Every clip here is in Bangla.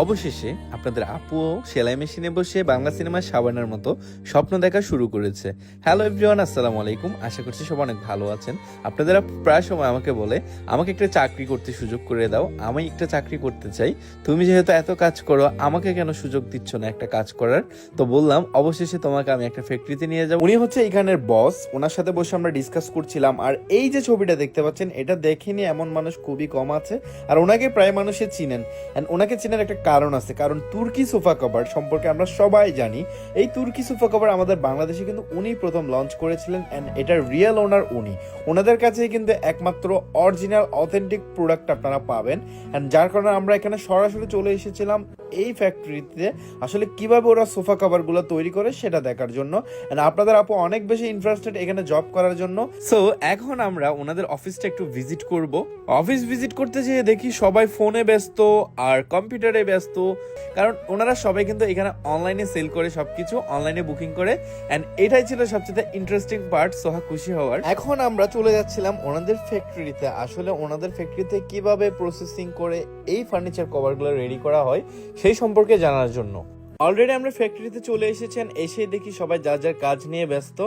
অবশেষে আপনাদের আপুও সেলাই মেশিনে বসে বাংলা সিনেমার সাবানের মতো স্বপ্ন দেখা শুরু করেছে। হ্যালো এভরিওয়ান আসসালামু আলাইকুম। আশা করছি সব অনেক ভালো আছেন। আপনাদের প্রায় সময় আমাকে বলে, আমাকে একটা চাকরি করতে সুযোগ করে দাও, আমি একটা চাকরি করতে চাই। তুমি যেহেতু এত কাজ করো, আমাকে কেন সুযোগ দিচ্ছ না একটা কাজ করার? তো বললাম, অবশেষে তোমাকে আমি একটা ফ্যাক্টরিতে নিয়ে যাব। উনি হচ্ছে এখানের বস ওনার সাথে বসে আমরা ডিসকাস করছিলাম। আর এই যে ছবিটা দেখতে পাচ্ছেন, এটা দেখেনি এমন মানুষ খুবই কম আছে। আর ওনাকে প্রায় মানুষে চিনেন। ওনাকে চেনার একটা কারণ আছে। কারণ তুর্কি সোফা কভার সম্পর্কে আমরা সবাই জানি, এই তুর্কি সোফা কভার আমাদের বাংলাদেশে কিন্তু উনি প্রথম লঞ্চ করেছিলেন অ্যান্ড এটার রিয়েল ওনার উনি। ওনাদের কাছেই কিন্তু একমাত্র অরিজিনাল অথেন্টিক প্রোডাক্ট আপনারা পাবেন অ্যান্ড যার কারণে আমরা এখানে সরাসরি চলে এসেছিলাম এই ফ্যাক্টরিতে আসলে কীভাবে ওরা সোফা কভারগুলো তৈরি করে সেটা দেখার জন্য অ্যান্ড আপনাদের আপু অনেক বেশি ইন্টারেস্টেড এখানে জব করার জন্য। সো এখন আমরা ওনাদের অফিসটা একটু ভিজিট করব। অফিস ভিজিট করতে যেয়ে দেখি সবাই ফোনে ব্যস্ত আর কম্পিউটারে ব্যস্ত। কারণ ওনারা সবাই কিন্তু এখানে অনলাইনে সেল করে সবকিছু অনলাইনে বুকিং করে। এন্ড এটাই ছিল সবচেয়ে ইন্টারেস্টিং পার্ট সোহা খুশি হওয়ার। এখন আমরা চলে যাচ্ছিলাম ওনাদের ফ্যাক্টরিতে আসলে ওনাদের ফ্যাক্টরিতে কীভাবে প্রসেসিং করে এই ফার্নিচার কভারগুলো রেডি করা হয়, সেই সম্পর্কে জানার জন্য। অলরেডি আমরা ফ্যাক্টরিতে চলে এসেছেন এসে দেখি সবাই যার যার কাজ নিয়ে ব্যস্ত।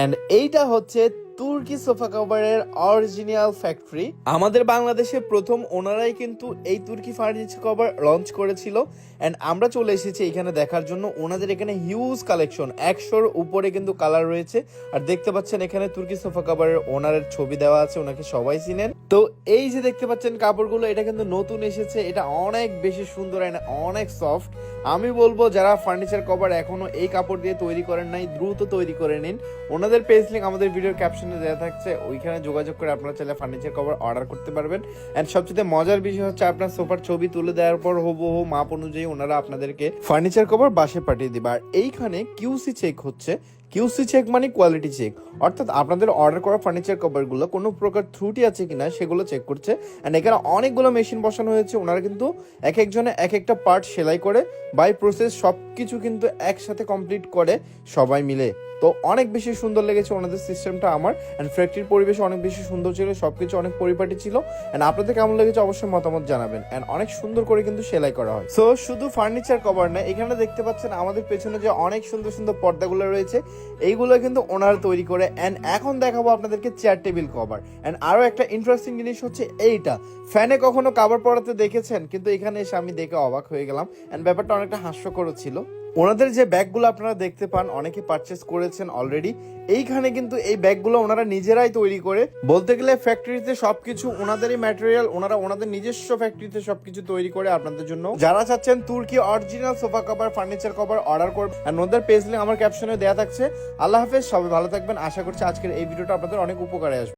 এন্ড এইটা হচ্ছে তুর্কি সোফা কভারের অরিজিনাল ফ্যাক্টরি। আমাদের বাংলাদেশে প্রথম ওনারাই কিন্তু এই তুর্কি ফার্নিচার কভার লঞ্চ করেছিল। এন্ড আমরা চলে এসেছি এখানে দেখার জন্য। ওনাদের এখানে হিউজ কালেকশন একশোর উপরে কিন্তু কালার রয়েছে। আর দেখতে পাচ্ছেন এখানে তুর্কি সোফা কভারের ওনারের ছবি দেওয়া আছে, ওনাকে সবাই চিনেন। তো এই যে দেখতে পাচ্ছেন কাপড়গুলো, এটা কিন্তু নতুন এসেছে। এটা অনেক বেশি সুন্দর and অনেক সফট আমি বলব, যারা ফার্নিচার কভার এখনও এই কাপড় দিয়ে তৈরি করেন নাই, দ্রুত তৈরি করে নিন। ওনাদের পেজ লিঙ্ক আমাদের ভিডিওর ক্যাপশনে দেওয়া থাকছে, ওইখানে যোগাযোগ করে আপনারা চাইলে ফার্নিচার কভার অর্ডার করতে পারবেন। অ্যান্ড সবচেয়ে মজার বিষয় হচ্ছে আপনার সোফার ছবি তুলে দেওয়ার পর হবু হো মাপ অনুযায়ী ওনারা আপনাদেরকে ফার্নিচার কভার বাসে পাঠিয়ে দিবে। আর এইখানে কিউসি চেক হচ্ছে। কিউসি চেক মানে কোয়ালিটি চেক অর্থাৎ আপনাদের অর্ডার করা ফার্নিচার কভারগুলো কোনো প্রকার ত্রুটি আছে কিনা সেগুলো চেক করছে। অ্যান্ড এখানে অনেকগুলো মেশিন বসানো হয়েছে। ওনারা কিন্তু এক একজনে এক একটা পার্ট সেলাই করে বাই প্রসেস সব কিছু কিন্তু একসাথে কমপ্লিট করে সবাই মিলে। তো অনেক বেশি সুন্দর লেগেছে ওনাদের সিস্টেমটা আমার। অ্যান্ড ফ্যাক্টরির পরিবেশ অনেক বেশি সুন্দর ছিল, সবকিছু অনেক পরিপাটি ছিল। অ্যান্ড আপনাদের কেমন লেগেছে অবশ্যই মতামত জানাবেন। অ্যান্ড অনেক সুন্দর করে কিন্তু সেলাই করা হয়। সো শুধু ফার্নিচার কভার না, এখানে দেখতে পাচ্ছেন আমাদের পেছনে যে অনেক সুন্দর সুন্দর পর্দাগুলো রয়েছে, এইগুলো কিন্তু ওনারা তৈরি করে। অ্যান্ড এখন দেখাবো আপনাদেরকে চেয়ার টেবিল কভার অ্যান্ড আরও একটা ইন্টারেস্টিং জিনিস হচ্ছে এইটা। ফ্যানে কখনো কাভার পরাতে দেখেছেন? কিন্তু এখানে এসে আমি দেখে অবাক হয়ে গেলাম। অ্যান্ড ব্যাপারটা অনেকটা হাস্যকর ছিল। ওনাদের যে ব্যাগগুলো আপনারা দেখতে পান, অনেকে পারচেস করেছেন অলরেডি এইখানে কিন্তু এই ব্যাগগুলো ওনারা নিজেরাই তৈরি করে। বলতে গেলে ফ্যাক্টরিতে সবকিছু ওনাদেরই ম্যাটেরিয়াল ওনারা ওনাদের নিজস্ব ফ্যাক্টরিতে সবকিছু তৈরি করে আপনাদের জন্য। যারা চাচ্ছেন তুর্কি original sofa cover furniture cover order করবেন। আর ওনাদের পেজ লিঙ্ক আমার ক্যাপশনে দেওয়া থাকছে। আল্লাহ হাফেজ, সবাই ভালো থাকবেন। আশা করছি আজকের এই ভিডিওটা আপনাদের অনেক উপকারে আসবে।